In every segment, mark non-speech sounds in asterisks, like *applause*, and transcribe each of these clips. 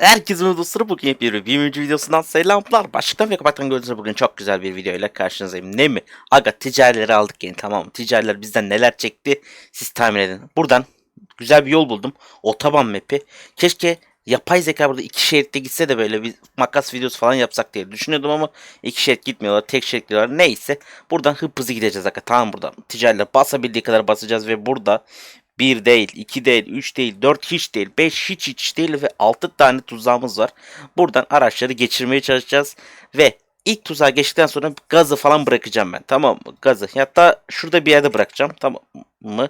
Herkese dostlarım bugün hep bir birinci videosundan selamlar. Başlıktan ve kapaktan gördüğünüz bugün çok güzel bir video ile karşınızdayım. Ne mi? Aga ticarileri aldık yine tamam mı? Ticariler bizden neler çekti siz tahmin edin. Buradan güzel bir yol buldum. Otoban map'i. Keşke yapay zeka burada iki şeritte gitse de böyle bir makas videosu falan yapsak diye düşünüyordum ama iki şerit gitmiyorlar. Tek şerit gidiyorlar. Neyse buradan hıp hızlı gideceğiz aga. Tamam buradan ticariler basabildiği kadar basacağız ve burada 1 değil, 2 değil, 3 değil, 4 hiç değil, 5 hiç hiç değil ve 6 tane tuzağımız var. Buradan araçları geçirmeye çalışacağız ve ilk tuzağa geçtikten sonra gazı falan bırakacağım ben. Tamam mı? Gazı. Hatta şurada bir yerde bırakacağım. Tamam mı?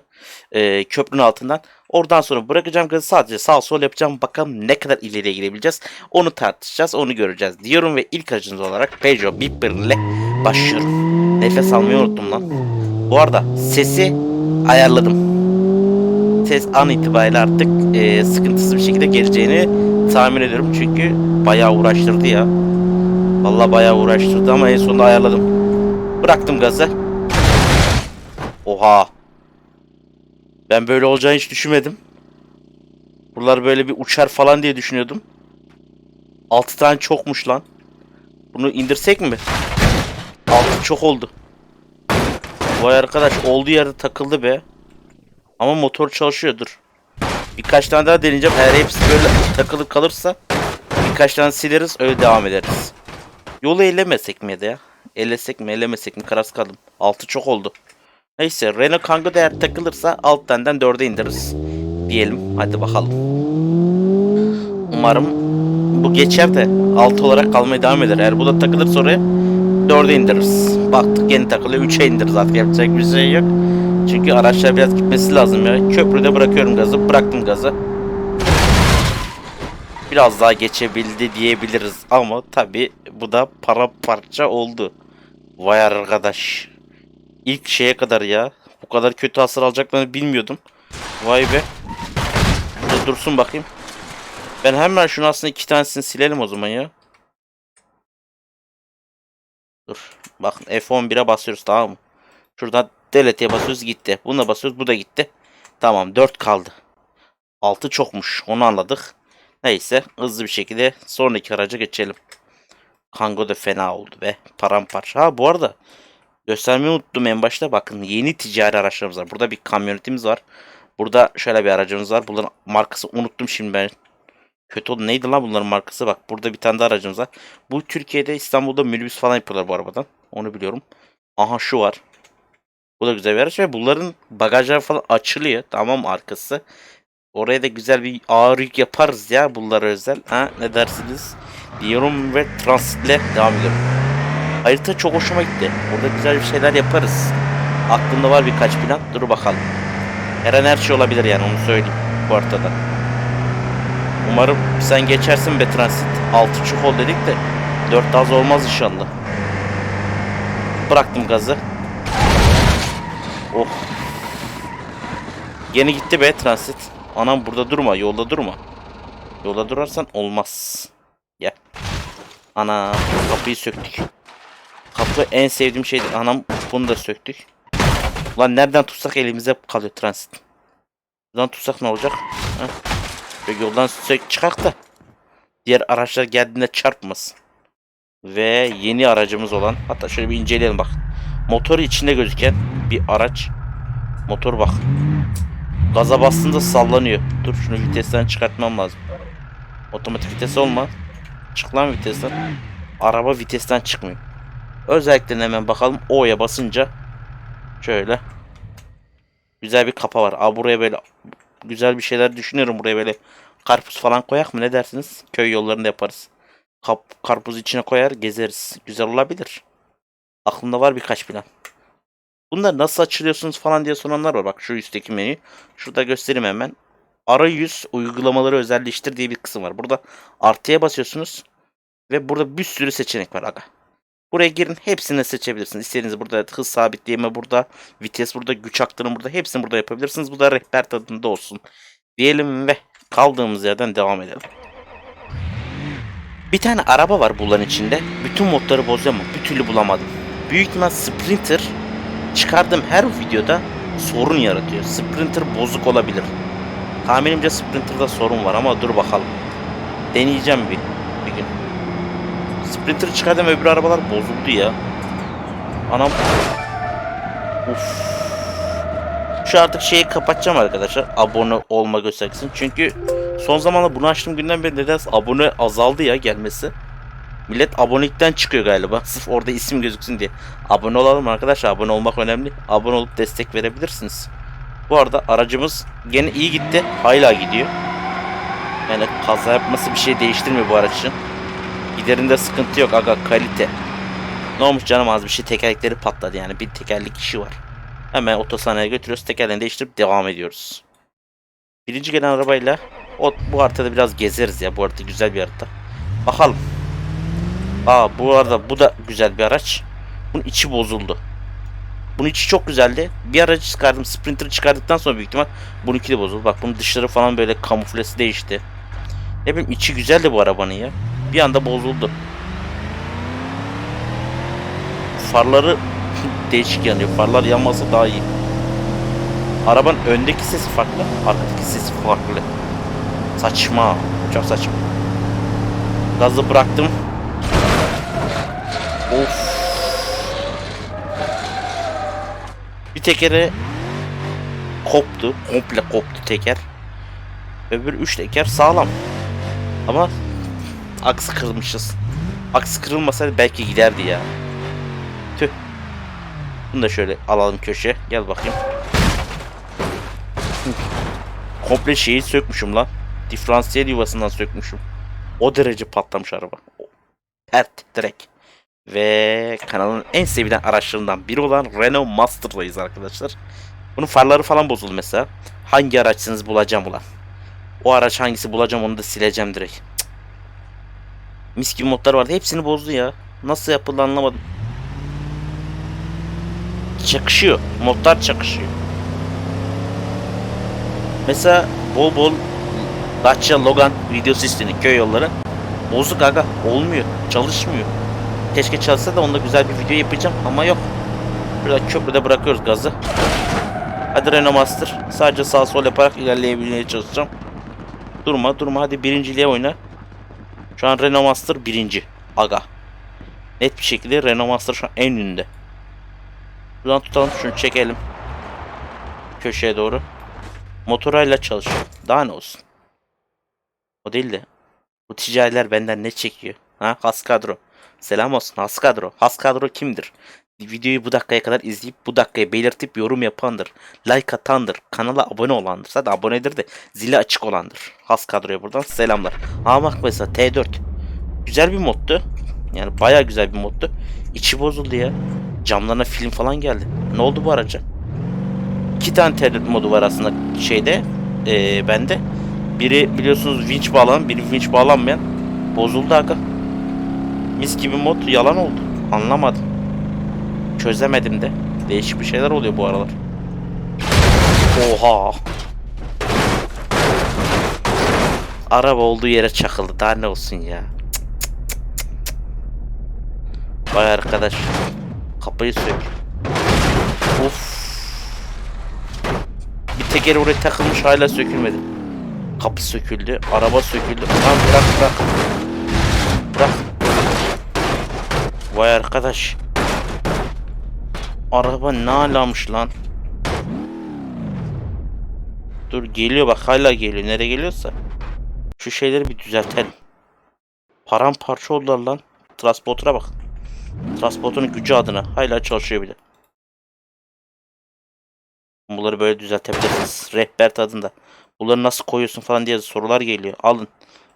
Ee, köprünün altından. Oradan sonra bırakacağım gazı sadece sağ sol yapacağım. Bakalım ne kadar ileriye gidebileceğiz. Onu tartışacağız. Onu göreceğiz diyorum ve ilk aracınız olarak Peugeot Bipper ile başlıyorum. Nefes almayı unuttum lan. Bu arada sesi ayarladım ses an itibariyle artık e, sıkıntısız bir şekilde geleceğini tahmin ediyorum. Çünkü bayağı uğraştırdı ya. Vallahi bayağı uğraştırdı ama en sonunda ayarladım. Bıraktım gazı. Oha. Ben böyle olacağını hiç düşünmedim. Buralar böyle bir uçar falan diye düşünüyordum. 6 tane çokmuş lan. Bunu indirsek mi? 6 çok oldu. Vay arkadaş olduğu yerde takıldı be. Ama motor çalışıyordur. Birkaç tane daha deneyeceğim. Eğer hepsi böyle takılıp kalırsa birkaç tane sileriz öyle devam ederiz. Yolu ellemesek mi ya? Ellesek mi ellemesek mi kararsız kaldım. 6 çok oldu. Neyse Renault Kangoo da eğer takılırsa alt taneden 4'e indiririz. Diyelim hadi bakalım. Umarım bu geçer de 6 olarak kalmaya devam eder. Eğer bu da takılırsa oraya 4'e indiririz. Baktık yeni takılıyor 3'e indiririz artık yapacak bir şey yok. Çünkü araçlar biraz gitmesi lazım ya. Köprüde bırakıyorum gazı. Bıraktım gazı. Biraz daha geçebildi diyebiliriz ama tabi bu da para parça oldu. Vay arkadaş. İlk şeye kadar ya. Bu kadar kötü hasar alacaklarını bilmiyordum. Vay be. Burada dursun bakayım. Ben hemen şunu aslında iki tanesini silelim o zaman ya. Dur. Bakın F11'e basıyoruz tamam mı? Şuradan Delete'ye basıyoruz gitti. Buna basıyoruz bu da gitti. Tamam 4 kaldı. 6 çokmuş onu anladık. Neyse hızlı bir şekilde sonraki araca geçelim. Kango da fena oldu be. Paramparça. Ha bu arada göstermeyi unuttum en başta. Bakın yeni ticari araçlarımız var. Burada bir kamyonetimiz var. Burada şöyle bir aracımız var. Bunların markası unuttum şimdi ben. Kötü oldu. Neydi lan bunların markası? Bak burada bir tane daha aracımız var. Bu Türkiye'de İstanbul'da minibüs falan yapıyorlar bu arabadan. Onu biliyorum. Aha şu var. Bu da güzel bir araç ve bunların bagajları falan açılıyor. Tamam arkası. Oraya da güzel bir ağır yük yaparız ya bunlara özel. Ha ne dersiniz? Diyorum ve transitle devam ediyorum. Harita çok hoşuma gitti. Burada güzel bir şeyler yaparız. Aklımda var birkaç plan. Dur bakalım. Her an her şey olabilir yani onu söyleyeyim bu haritada. Umarım sen geçersin be transit. 6 çuk ol dedik de 4 az olmaz inşallah. Bıraktım gazı. Oh. Yeni gitti be transit. Anam burada durma. Yolda durma. Yolda durarsan olmaz. Gel. Ana kapıyı söktük. Kapı en sevdiğim şeydi. Anam bunu da söktük. Ulan nereden tutsak elimize kalıyor transit. Buradan tutsak ne olacak? Heh. Şöyle yoldan sök çıkak da. Diğer araçlar geldiğinde çarpmasın. Ve yeni aracımız olan hatta şöyle bir inceleyelim bak. Motoru içinde gözüken bir araç. Motor bak. Gaza bastığında sallanıyor. Dur şunu vitesten çıkartmam lazım. Otomatik vites olma. Çık lan vitesten. Araba vitesten çıkmıyor. Özellikle hemen bakalım. O'ya basınca şöyle güzel bir kapa var. Aa buraya böyle güzel bir şeyler düşünüyorum. Buraya böyle karpuz falan koyak mı ne dersiniz? Köy yollarında yaparız. Kap, karpuz içine koyar gezeriz. Güzel olabilir. Aklımda var birkaç plan. Bunları nasıl açılıyorsunuz falan diye soranlar var. Bak şu üstteki menü. Şurada göstereyim hemen. Arayüz uygulamaları özelleştir diye bir kısım var. Burada artıya basıyorsunuz. Ve burada bir sürü seçenek var aga. Buraya girin hepsini seçebilirsiniz. İstediğiniz burada hız sabitleyeme burada, vites burada, güç aktarımı burada. Hepsini burada yapabilirsiniz. Bu da rehber tadında olsun. Diyelim ve kaldığımız yerden devam edelim. Bir tane araba var bunların içinde. Bütün modları bozuyor ama bir türlü bulamadım. Büyük ihtimal Sprinter çıkardığım her videoda sorun yaratıyor. Sprinter bozuk olabilir. Tahminimce Sprinter'da sorun var ama dur bakalım. Deneyeceğim bir, bir gün. Sprinter çıkardım öbür arabalar bozuldu ya. Anam. Uf. Şu artık şeyi kapatacağım arkadaşlar. Abone olma göstersin. Çünkü son zamanlarda bunu açtığım günden beri nedense abone azaldı ya gelmesi. Millet abonelikten çıkıyor galiba. Sırf orada isim gözüksün diye. Abone olalım arkadaşlar. Abone olmak önemli. Abone olup destek verebilirsiniz. Bu arada aracımız gene iyi gitti. Hala gidiyor. Yani kaza yapması bir şey değiştirmiyor bu araç için. Giderinde sıkıntı yok aga kalite. Ne olmuş canım az bir şey tekerlekleri patladı yani bir tekerlek işi var. Hemen otosanaya götürüyoruz tekerleğini değiştirip devam ediyoruz. Birinci gelen arabayla o, bu haritada biraz gezeriz ya bu harita güzel bir harita. Bakalım. Aa bu arada bu da güzel bir araç. Bunun içi bozuldu. Bunun içi çok güzeldi. Bir aracı çıkardım. Sprinter'ı çıkardıktan sonra büyük ihtimal bununki de bozuldu. Bak bunun dışları falan böyle kamuflesi değişti. Ne bileyim içi güzeldi bu arabanın ya. Bir anda bozuldu. Farları *laughs* değişik yanıyor. Farlar yanmasa daha iyi. Arabanın öndeki sesi farklı, arkadaki sesi farklı. Saçma. Çok saçma. Gazı bıraktım. Of. Bir tekere koptu. Komple koptu teker. Öbür üç teker sağlam. Ama aksı kırılmışız. Aksı kırılmasaydı belki giderdi ya. Tüh. Bunu da şöyle alalım köşe. Gel bakayım. Komple şeyi sökmüşüm lan. Diferansiyel yuvasından sökmüşüm. O derece patlamış araba. Pert direkt. Ve kanalın en sevilen araçlarından biri olan Renault Master'dayız arkadaşlar. Bunun farları falan bozuldu mesela. Hangi araçsınız bulacağım ulan. O araç hangisi bulacağım onu da sileceğim direkt. Mis gibi modlar vardı. Hepsini bozdu ya. Nasıl yapıldı anlamadım. Çakışıyor. Modlar çakışıyor. Mesela bol bol Dacia Logan videosu istedik köy yolları. Bozuk aga. Olmuyor. Çalışmıyor. Keşke çalışsa da onda güzel bir video yapacağım ama yok. Burada köprüde bırakıyoruz gazı. Hadi Renault Master. Sadece sağ sol yaparak ilerleyebilmeye çalışacağım. Durma durma hadi birinciliğe oyna. Şu an Renault Master birinci. Aga. Net bir şekilde Renault Master şu an en önünde. Buradan tutalım şunu çekelim. Köşeye doğru. Motorayla çalışıyor. Daha ne olsun. O değil de. Bu ticariler benden ne çekiyor? Ha? Has kadro. Selam olsun Has kadro. Has kadro kimdir? Videoyu bu dakikaya kadar izleyip bu dakikayı belirtip yorum yapandır. Like atandır. Kanala abone olandır. Zaten abonedir de zili açık olandır. Has kadroya buradan selamlar. Ha bak mesela T4. Güzel bir moddu. Yani baya güzel bir moddu. İçi bozuldu ya. Camlarına film falan geldi. Ne oldu bu araca? İki tane T4 modu var aslında şeyde. Ee, bende. Biri biliyorsunuz winch bağlanan, biri winch bağlanmayan. Bozuldu aga. Mis gibi mod yalan oldu. Anlamadım. Çözemedim de. Değişik bir şeyler oluyor bu aralar. Oha. Araba olduğu yere çakıldı. Daha ne olsun ya. Vay arkadaş. Kapıyı sök. Of. Bir teker oraya takılmış hala sökülmedi. Kapı söküldü. Araba söküldü. Lan bırak. Bırak. Vay arkadaş. Araba ne alamış lan? Dur geliyor bak hala geliyor. Nereye geliyorsa. Şu şeyleri bir düzeltelim. Paramparça oldular lan. Transporter'a bak. Transporter'ın gücü adına. Hala çalışıyor bile. Bunları böyle düzeltebilirsiniz. Rehber tadında. Bunları nasıl koyuyorsun falan diye sorular geliyor. Alın.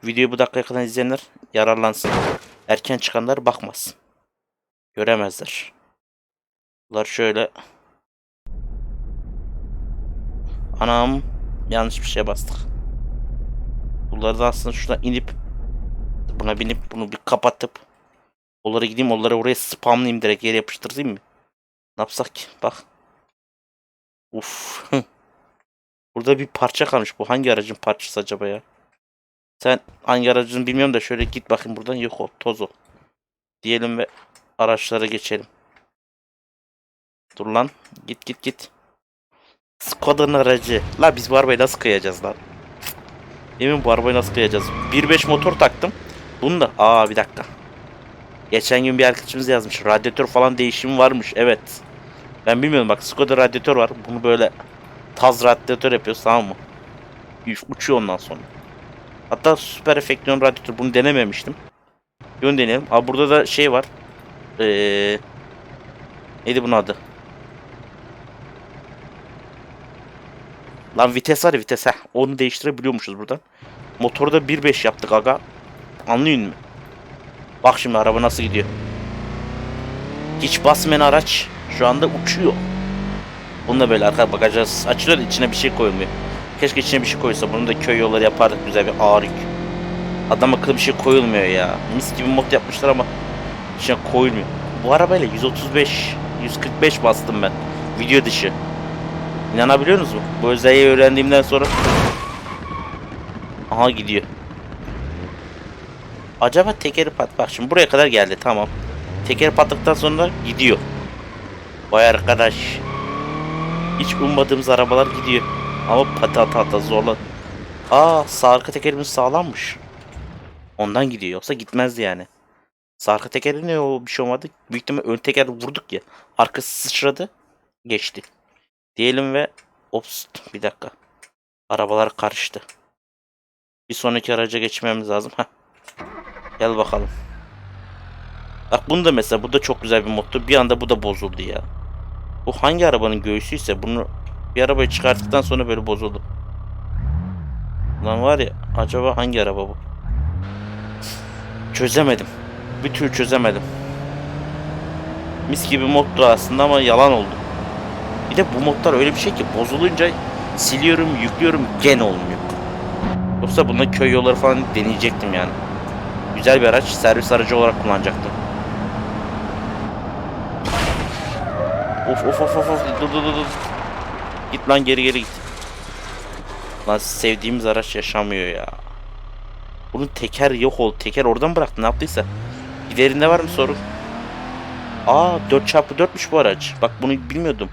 Videoyu bu dakikaya kadar izleyenler yararlansın. Erken çıkanlar bakmasın. Göremezler. Bunlar şöyle. Anam. Yanlış bir şeye bastık. Bunları da aslında şuradan inip buna binip bunu bir kapatıp onları gideyim onları oraya spamlayayım direkt yere yapıştırayım mı? Ne yapsak ki? Bak. Uf. *laughs* Burada bir parça kalmış. Bu hangi aracın parçası acaba ya? Sen hangi aracın bilmiyorum da şöyle git bakayım buradan. Yok o. Toz o. Diyelim ve araçlara geçelim. Dur lan. Git git git. Skoda'nın aracı. La biz bu arabayı nasıl kıyacağız lan? Emin bu arabayı nasıl kıyacağız? 1.5 motor taktım. Bunu da... Aa bir dakika. Geçen gün bir arkadaşımız yazmış. Radyatör falan değişimi varmış. Evet. Ben bilmiyorum bak Skoda radyatör var. Bunu böyle taz radyatör yapıyoruz tamam mı? Uçuyor ondan sonra. Hatta süper efektyon radyatör bunu denememiştim. Bunu deneyelim. Aa burada da şey var. Ee, neydi bunun adı? Lan vites var ya vites. Heh, onu değiştirebiliyormuşuz buradan. Motoru da 1.5 yaptık aga. Anlıyor musun? Bak şimdi araba nasıl gidiyor. Hiç basmayan araç şu anda uçuyor. Bununla böyle arka bagajı açılıyor içine bir şey koyulmuyor. Keşke içine bir şey koysa. Bunu da köy yolları yapardık güzel bir ağır yük. Adam akıllı bir şey koyulmuyor ya. Mis gibi mod yapmışlar ama içine koyulmuyor. Bu arabayla 135, 145 bastım ben. Video dışı. İnanabiliyor musunuz? Bu özelliği öğrendiğimden sonra Aha gidiyor. Acaba tekeri pat bak şimdi buraya kadar geldi tamam. Tekeri patladıktan sonra gidiyor. Vay arkadaş. Hiç ummadığımız arabalar gidiyor. Ama pata ata ata zorla. Aa sağ arka tekerimiz sağlammış. Ondan gidiyor yoksa gitmezdi yani. Arka tekeri ne o bir şey olmadı. Büyük ihtimal ön teker vurduk ya. Arkası sıçradı. Geçti. Diyelim ve ops bir dakika. Arabalar karıştı. Bir sonraki araca geçmemiz lazım. Heh. Gel bakalım. Bak bunu da mesela bu da çok güzel bir moddu. Bir anda bu da bozuldu ya. Bu hangi arabanın göğsüyse bunu bir arabayı çıkarttıktan sonra böyle bozuldu. Lan var ya acaba hangi araba bu? Çözemedim. Bir türlü çözemedim. Mis gibi moddu aslında ama yalan oldu. Bir de bu modlar öyle bir şey ki bozulunca siliyorum, yüklüyorum gene olmuyor. Yoksa bunda köy yolları falan deneyecektim yani. Güzel bir araç, servis aracı olarak kullanacaktım. Of of of of of dur dur dur. Git lan geri geri git. Lan sevdiğimiz araç yaşamıyor ya. Bunun teker yok oldu. Teker oradan bıraktı ne yaptıysa. Giderinde var mı sorun? Aa 4x4'müş bu araç. Bak bunu bilmiyordum.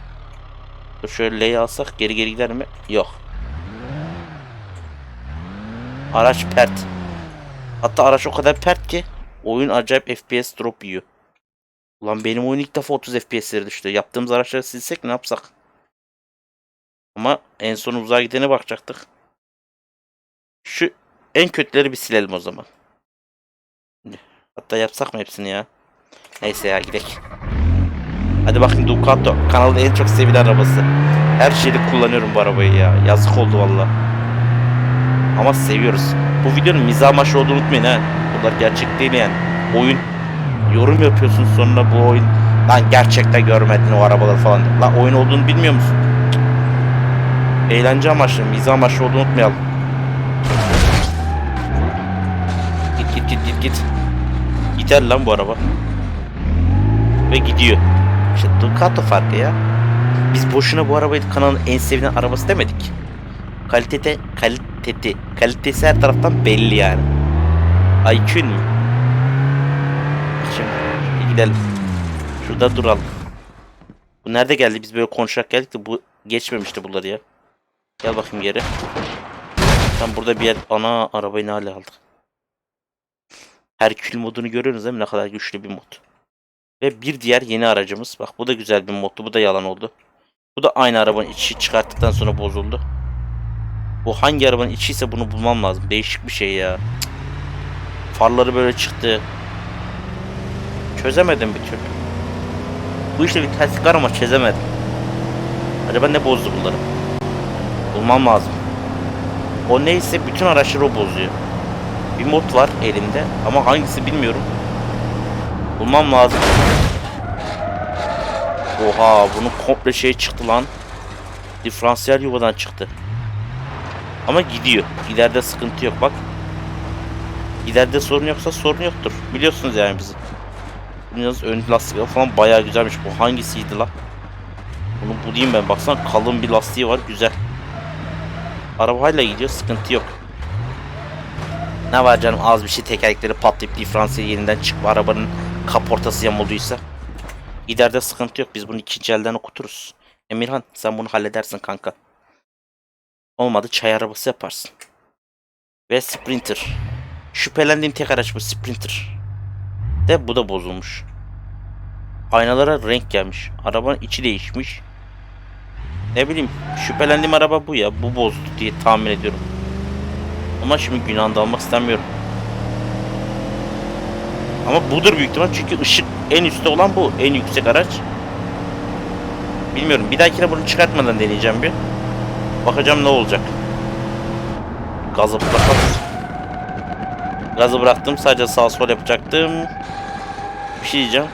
Şöyle L'yi alsak geri geri gider mi? Yok. Araç pert. Hatta araç o kadar pert ki oyun acayip FPS drop yiyor. Ulan benim oyun ilk defa 30 FPS'lere düştü. Yaptığımız araçları silsek ne yapsak? Ama en son uzağa gidene bakacaktık. Şu en kötüleri bir silelim o zaman. Hatta yapsak mı hepsini ya? Neyse ya gidelim. Hadi bakın Ducato. Kanalda en çok sevilen arabası. Her şeyde kullanıyorum bu arabayı ya. Yazık oldu valla. Ama seviyoruz. Bu videonun mizah amaçlı olduğunu unutmayın ha. Bunlar gerçek değil yani. Oyun. Yorum yapıyorsun sonra bu oyun. Lan gerçekten görmedin o arabaları falan. Lan oyun olduğunu bilmiyor musun? Eğlence amaçlı, mizah amaçlı olduğunu unutmayalım. Git git git git git. Gider lan bu araba. Ve gidiyor. İşte Ducato farkı ya. Biz boşuna bu arabayı kanalın en sevilen arabası demedik. Kalitete, kaliteti, kalitesi her taraftan belli yani. IQ'un mu? Şimdi gidelim. Şurada duralım. Bu nerede geldi? Biz böyle konuşarak geldik de bu geçmemişti bunları ya. Gel bakayım geri. Sen burada bir yer... Ana arabayı ne hale aldık. Herkül modunu görüyorsunuz değil mi? Ne kadar güçlü bir mod. Ve bir diğer yeni aracımız. Bak bu da güzel bir moddu. Bu da yalan oldu. Bu da aynı arabanın içi çıkarttıktan sonra bozuldu. Bu hangi arabanın içiyse bunu bulmam lazım. Değişik bir şey ya. Farları böyle çıktı. Çözemedim bir türlü. Bu işte bir terslik var ama çözemedim. Acaba ne bozdu bunları? Bulmam lazım. O neyse bütün araçları o bozuyor. Bir mod var elimde ama hangisi bilmiyorum. Bulmam lazım. Oha bunun komple şey çıktı lan. Diferansiyel yuvadan çıktı. Ama gidiyor. Giderde sıkıntı yok bak. Giderde sorun yoksa sorun yoktur. Biliyorsunuz yani bizi. Yalnız ön lastikler falan bayağı güzelmiş. Bu hangisiydi la? Bunu bulayım ben. Baksana kalın bir lastiği var. Güzel. Arabayla gidiyor. Sıkıntı yok. Ne var canım az bir şey tekerlekleri patlayıp diferansiyel yeniden çıkma arabanın kaportası yamulduysa. Giderde sıkıntı yok. Biz bunu ikinci elden okuturuz. Emirhan sen bunu halledersin kanka. Olmadı çay arabası yaparsın. Ve Sprinter. Şüphelendiğim tek araç bu Sprinter. De bu da bozulmuş. Aynalara renk gelmiş. Arabanın içi değişmiş. Ne bileyim şüphelendiğim araba bu ya. Bu bozdu diye tahmin ediyorum. Ama şimdi günahını da almak istemiyorum. Ama budur büyük ihtimal çünkü ışık en üstte olan bu. En yüksek araç. Bilmiyorum. Bir dahakine bunu çıkartmadan deneyeceğim bir. Bakacağım ne olacak. Gazı bırakalım. Gazı bıraktım. Sadece sağ sol yapacaktım. Bir şey diyeceğim.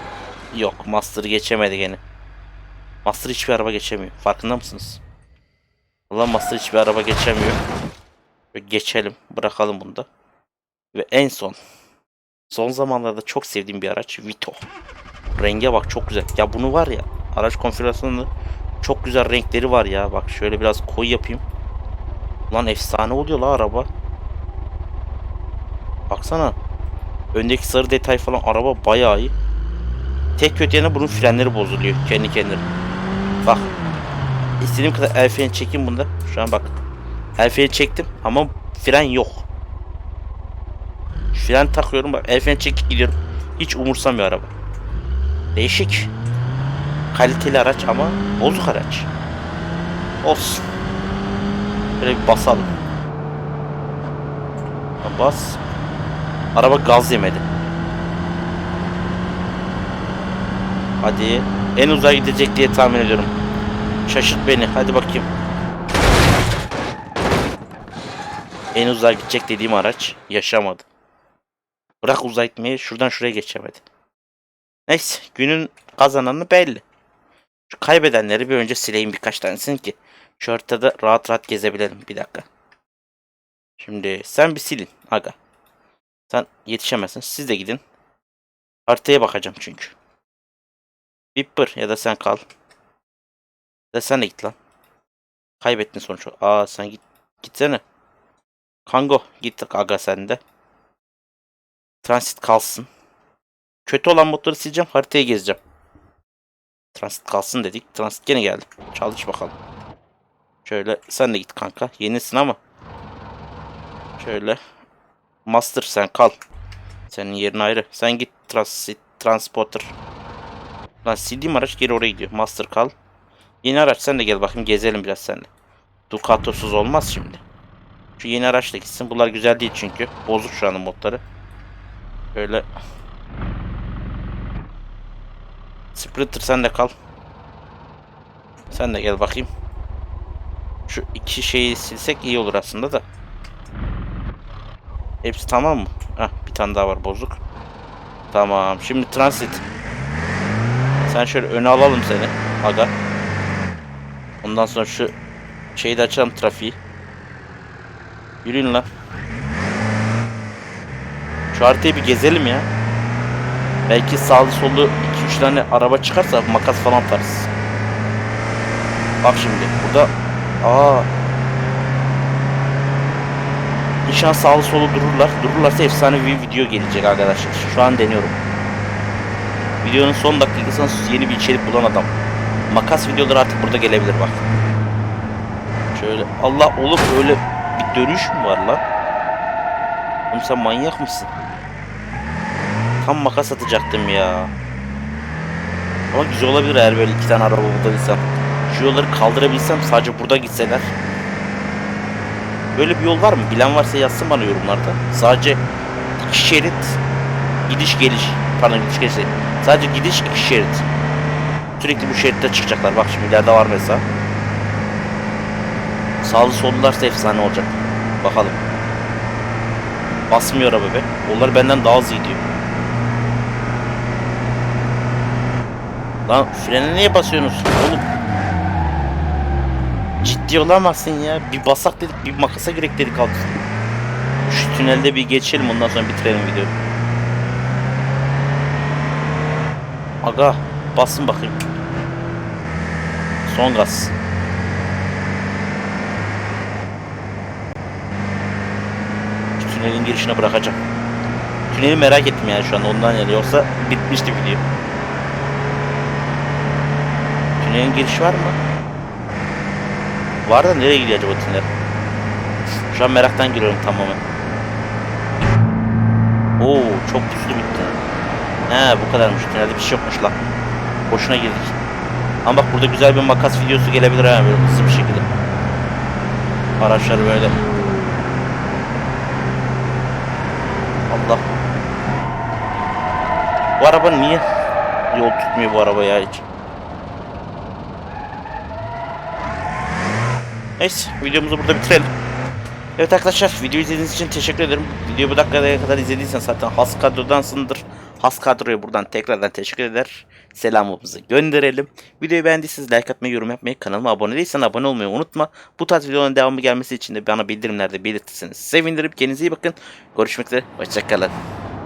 Yok. Master'ı geçemedi gene. Master hiçbir araba geçemiyor. Farkında mısınız? Ulan Master hiçbir araba geçemiyor. Ve geçelim. Bırakalım bunu da. Ve en son. Son zamanlarda çok sevdiğim bir araç Vito. Renge bak çok güzel. Ya bunu var ya. Araç konfigürasyonunda çok güzel renkleri var ya. Bak şöyle biraz koyu yapayım. Lan efsane oluyor la araba. Baksana. Öndeki sarı detay falan araba bayağı iyi. Tek kötü yanı bunun frenleri bozuluyor kendi kendine. Bak. İstediğim kadar el freni çekeyim bunda. Şu an bak. El freni çektim ama fren yok. Fren takıyorum bak el freni çekip gidiyorum. Hiç umursamıyor araba. Değişik. Kaliteli araç ama bozuk araç. Olsun. Böyle bir basalım. Bas. Araba gaz yemedi. Hadi. En uzağa gidecek diye tahmin ediyorum. Şaşırt beni. Hadi bakayım. En uzağa gidecek dediğim araç yaşamadı. Bırak uzağa gitmeyi şuradan şuraya geçemedi. Neyse günün kazananı belli. Şu kaybedenleri bir önce sileyim birkaç tanesini ki şu haritada rahat rahat gezebilelim. Bir dakika. Şimdi sen bir silin aga. Sen yetişemezsin. Siz de gidin. Haritaya bakacağım çünkü. Bipper ya da sen kal. Ya da sen de git lan. Kaybettin sonuç. Aa sen git. Gitsene. Kango git aga sen de. Transit kalsın. Kötü olan modları sileceğim. Haritayı gezeceğim. Transit kalsın dedik. Transit gene geldi. Çalış bakalım. Şöyle sen de git kanka. Yenisin ama. Şöyle. Master sen kal. Senin yerin ayrı. Sen git transit transporter. Lan sildiğim araç geri oraya gidiyor. Master kal. Yeni araç sen de gel bakayım gezelim biraz seninle. Ducato'suz olmaz şimdi. Şu yeni araç da gitsin. Bunlar güzel değil çünkü. Bozuk şu anın modları. Böyle. Sprinter sen de kal. Sen de gel bakayım. Şu iki şeyi silsek iyi olur aslında da. Hepsi tamam mı? Hah bir tane daha var bozuk. Tamam. Şimdi transit. Sen şöyle öne alalım seni. Aga. Ondan sonra şu şeyi de açalım trafiği. Yürüyün lan. Şu haritayı bir gezelim ya. Belki sağlı sollu 2-3 tane araba çıkarsa makas falan atarız. Bak şimdi burada aa İnşallah sağlı solu dururlar. Dururlarsa efsane bir video gelecek arkadaşlar. Şu an deniyorum. Videonun son dakikasında yeni bir içerik bulan adam. Makas videoları artık burada gelebilir bak. Şöyle Allah olup öyle dönüş mü var lan? Oğlum sen manyak mısın? Tam makas atacaktım ya. Ama güzel olabilir eğer böyle iki tane araba bulabilsem. Şu yolları kaldırabilsem sadece burada gitseler. Böyle bir yol var mı? Bilen varsa yazsın bana yorumlarda. Sadece iki şerit gidiş geliş. Pardon gidiş geliş. Sadece gidiş iki şerit. Sürekli bu şeritte çıkacaklar. Bak şimdi ileride var mesela. Sağlı sollularsa efsane olacak. Bakalım. Basmıyor araba be. Onlar benden daha hızlı gidiyor. Lan frene niye basıyorsunuz oğlum? Ciddi olamazsın ya. Bir basak dedik, bir makasa gerek dedik altı. Şu tünelde bir geçelim ondan sonra bitirelim videoyu. Aga basın bakayım. Son gaz. Tünelin girişine bırakacağım. Tüneli merak ettim yani şu anda ondan yani yoksa bitmişti video. Tünelin girişi var mı? Var da nereye gidiyor acaba tünel? Şu an meraktan giriyorum tamamen. Oo çok puslu bitti. He bu kadarmış. Tünelde bir şey yokmuş lan. Boşuna girdik. Ama bak burada güzel bir makas videosu gelebilir ha böyle hızlı bir şekilde. Araçlar böyle. Allah. Bu araba niye yol tutmuyor bu araba hiç? Neyse videomuzu burada bitirelim. Evet arkadaşlar video izlediğiniz için teşekkür ederim. Videoyu bu dakikaya kadar izlediysen zaten has kadrodansındır. Has kadroya buradan tekrardan teşekkür eder. Selamımızı gönderelim. Videoyu beğendiyseniz like atmayı, yorum yapmayı, kanalıma abone değilsen abone olmayı unutma. Bu tarz videoların devamı gelmesi için de bana bildirimlerde belirtirseniz sevinirim. Kendinize iyi bakın. Görüşmek üzere. Hoşçakalın.